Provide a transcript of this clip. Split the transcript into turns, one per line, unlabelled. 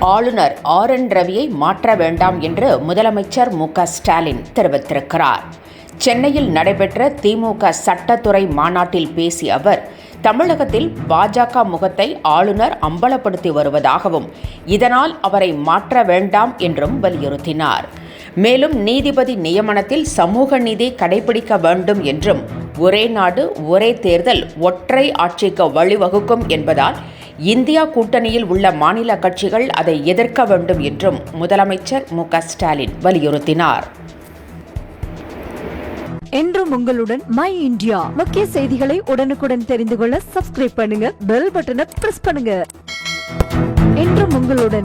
ஆளுநர் R N ரவியை மாற்ற வேண்டாம் என்று முதலமைச்சர் மு க ஸ்டாலின் தெரிவித்திருக்கிறார். சென்னையில் நடைபெற்ற திமுக சட்டத்துறை மாநாட்டில் பேசிய அவர் தமிழகத்தில் பாஜக முகத்தை ஆளுநர் அம்பலப்படுத்தி வருவதாகவும் இதனால் அவரை மாற்ற வேண்டாம் என்றும் வலியுறுத்தினார். மேலும் நீதிபதி நியமனத்தில் சமூக நீதி கடைபிடிக்க வேண்டும் என்றும் ஒரே நாடு ஒரே தேர்தல் ஒற்றை ஆட்சிக்கு வழிவகுக்கும் என்பதால் இந்தியா கூட்டணியில் உள்ள மாநில கட்சிகள் அதை எதிர்க்க வேண்டும் என்றும் முதலமைச்சர் மு ஸ்டாலின் வலியுறுத்தினார்.
என்றும் உங்களுடன் மை இந்தியா. முக்கிய செய்திகளை உடனுக்குடன் தெரிந்து கொள்ள சப்ஸ்கிரைப் பண்ணுங்க பெல் பட்டனை பிரஸ் பண்ணுங்க. என்றும் உங்களுடன்